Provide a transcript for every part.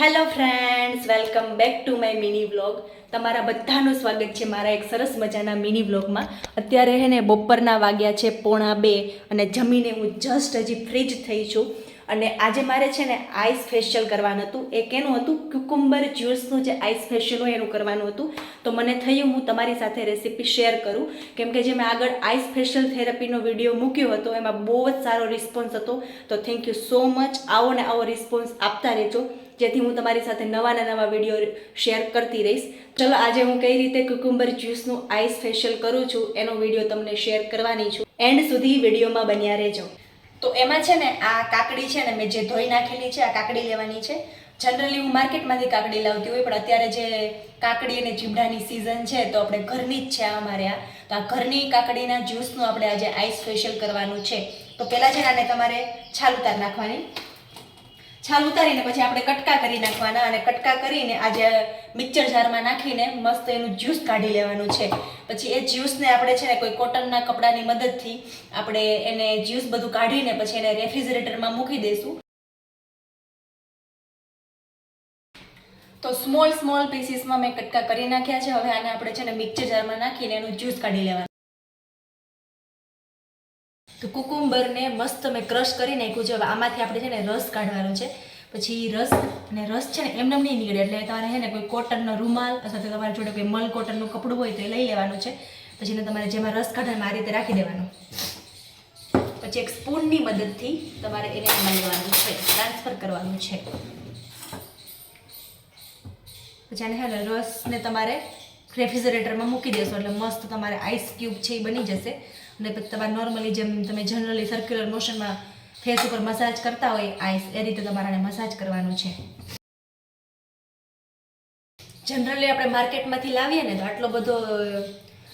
Hello friends welcome back to my mini vlog તમારા બધાનું સ્વાગત છે મારા એક સરસ મજાના મિની વ્લોગમાં અત્યારે હે ને બપોરના વાગ્યા છે પોણા બે અને જમીને હું જસ્ટ હજી ફ્રીજ થઈ છું. અને આજે મારે છે ને આઈસ ફેશિયલ કરવાનું હતું. એ કેનું હતું ક્યુકુમ્બર જ્યુસનું જે આઈસ ફેશિયલ હોય એનું કરવાનું હતું. તો મને થયું હું તમારી સાથે રેસીપી શેર કરું. કેમ કે જે મેં આગળ આઈસ ફેશિયલ થેરાપીનો વીડિયો મૂક્યો હતો, એમાં બહુ જ સારો રિસ્પોન્સ હતો. તો થેન્ક યુ સો મચ આવો ને આવો રિસ્પોન્સ આપતા રહેજો. જેથી હું તમારી સાથે નવાના નવા વીડિયો શેર કરતી રહીશ. ચલો, આજે હું કઈ રીતે કુકુમ્બર જ્યુસનું આઈસ ફેશિયલ કરું છું, એનો વીડિયો તમને શેર કરવાની છું. એન્ડ સુધી વિડીયોમાં બન્યા રહેજો. તો એમાં છે ને આ કાકડી છે ને મેં જે ધોઈ નાખેલી છે, આ કાકડી લેવાની છે. જનરલી હું માર્કેટમાંથી કાકડી લાવતી હોય, પણ અત્યારે જે કાકડી અને ચીબડાની સિઝન છે, તો આપણે ઘરની જ છે અમારે આ. તો આ ઘરની કાકડીના જ્યુસનું આપણે આજે આઈસ ફેશિયલ કરવાનું છે. તો પહેલાં છે ને આને તમારે છાલ ઉતાર નાખવાની. છાલ ઉતારીને પછી આપણે કટકા કરી નાખવાના અને કટકા કરીને આજે મિક્સર જારમાં નાખીને મસ્ત એનું જ્યુસ કાઢી લેવાનું છે. પછી એ જ્યુસને આપણે છે ને કોઈ કોટનના કપડાની મદદથી આપણે એને જ્યુસ બધું કાઢીને પછી એને રેફ્રિજરેટરમાં મૂકી દઈશું. તો સ્મોલ સ્મોલ પીસીસમાં મેં કટકા કરી નાખ્યા છે. હવે આને આપણે છે ને મિક્સર જારમાં નાખીને એનું જ્યુસ કાઢી લેવાનું. તો કુકુંબરને મસ્ત મેં ક્રશ કરી નાખ્યું છે. હવે આમાંથી આપણે છે ને રસ કાઢવાનો છે. પછી રસ અને રસ છે ને એમને નહીં નીકળે. એટલે તમારે છે ને કોઈ કોટનનો રૂમાલ અથવા તો તમારી જોડે કોઈ મલ કોટનનું કપડું હોય તો એ લઈ લેવાનું છે. પછી એને તમારે જેમાં રસ કાઢવાનું આ રીતે રાખી દેવાનું. પછી એક સ્પૂનની મદદથી તમારે એને આમાં લેવાનું છે. ટ્રાન્સફર કરવાનું છે. પછી આને છે ને રસને તમારે રેફ્રિજરેટરમાં મૂકી દેશો એટલે મસ્ત તમારે આઈસ ક્યુબ છે એ બની જશે. અને પછી તમારે નોર્મલી જેમ તમે જનરલી સર્ક્યુલર મોશનમાં ફેસ ઉપર મસાજ કરતા હોય આઈસ એ રીતે તમારે મસાજ કરવાનું છે. જનરલી આપણે માર્કેટમાંથી લાવીએ ને તો આટલો બધો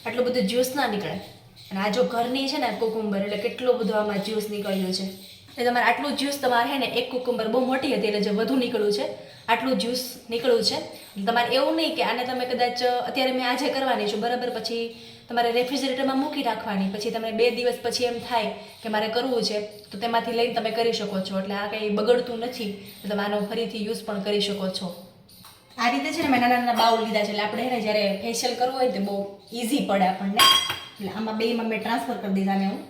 આટલો બધો જ્યુસ ના નીકળે. અને આ જો ઘરની છે ને કુકુંબર એટલે કેટલો બધો આમાં જ્યુસ નીકળ્યો છે. એટલે તમારે આટલું જ્યુસ તમારે છે ને, એક કુકુંબર બહુ મોટી હતી એટલે જે વધુ નીકળ્યું છે, આટલું જ્યુસ નીકળ્યું છે. તમારે એવું નહીં કે આને તમે કદાચ, અત્યારે મેં આજે કરવાની છું, બરાબર? પછી તમારે રેફ્રિજરેટરમાં મૂકી રાખવાની પછી તમે બે દિવસ પછી એમ થાય કે મારે કરવું છે, તો તેમાંથી લઈને તમે કરી શકો છો. એટલે આ કંઈ બગડતું નથી તમે આનો ફરીથી યુઝ પણ કરી શકો છો. આ રીતે છે ને મેં નાના નાના બાઉલ લીધા છે, એટલે આપણે હેને જ્યારે ફેશિયલ કરવું હોય તો બહુ ઇઝી પડે આપણને. એટલે આમાં બેમાં મેં ટ્રાન્સફર કરી દીધા ને હું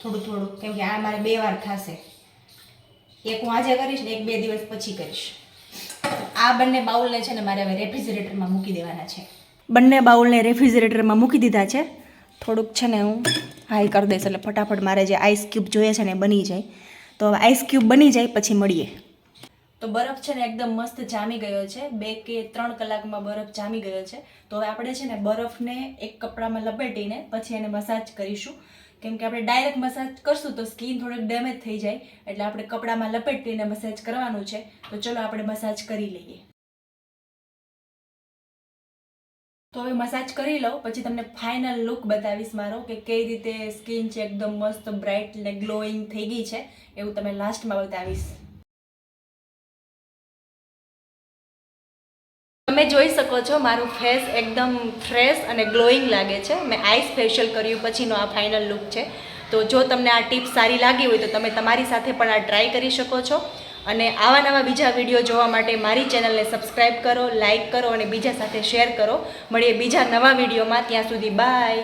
થોડું થોડું. કેમ કે આ મારે બે વાર થશે એક હું આજે કરીશ ને એક બે દિવસ પછી કરીશ. આ બંને બાઉલને છે ને મારે હવે રેફ્રિજરેટરમાં મૂકી દેવાના છે. બંને બાઉલને રેફ્રિજરેટરમાં મૂકી દીધા છે. થોડુંક છે ને હું હાઈ કરી દઈશ એટલે ફટાફટ મારે જે આઈસ ક્યુબ જોઈએ છે ને બની જાય. તો હવે આઈસ ક્યુબ બની જાય પછી મળીએ. તો બરફ છે ને એકદમ મસ્ત જામી ગયો છે. બે કે ત્રણ કલાકમાં બરફ જામી ગયો છે. તો હવે આપણે છે ને બરફને એક કપડામાં લપેટીને પછી એને મસાજ કરીશું. કેમ કે આપણે ડાયરેક્ટ મસાજ કરશું તો સ્કિન થોડીક ડેમેજ થઈ જાય, એટલે આપણે કપડામાં લપેટીને મસાજ કરવાનું છે. તો ચલો આપણે મસાજ કરી લઈએ. તો હવે મસાજ કરી લઉં, પછી તમને ફાઇનલ લુક બતાવીશ મારો કે કઈ રીતે સ્કિન છે એકદમ મસ્ત બ્રાઇટ ને ગ્લોઈંગ થઈ ગઈ છે, એવું તમે લાસ્ટમાં બતાવીશ. તમે જોઈ શકો છો, મારું ફેસ એકદમ ફ્રેશ અને ગ્લોઈંગ લાગે છે. મેં આઈસ ફેશિયલ કર્યું, પછીનો આ ફાઇનલ લુક છે. તો જો તમને આ ટીપ સારી લાગી હોય તો તમે તમારી સાથે પણ આ ટ્રાય કરી શકો છો. અને આવા નવા બીજા વીડિયો જોવા માટે મારી ચેનલને સબસ્ક્રાઈબ કરો લાઇક કરો અને બીજા સાથે શેર કરો. મળીએ બીજા નવા વિડીયોમાં ત્યાં સુધી બાય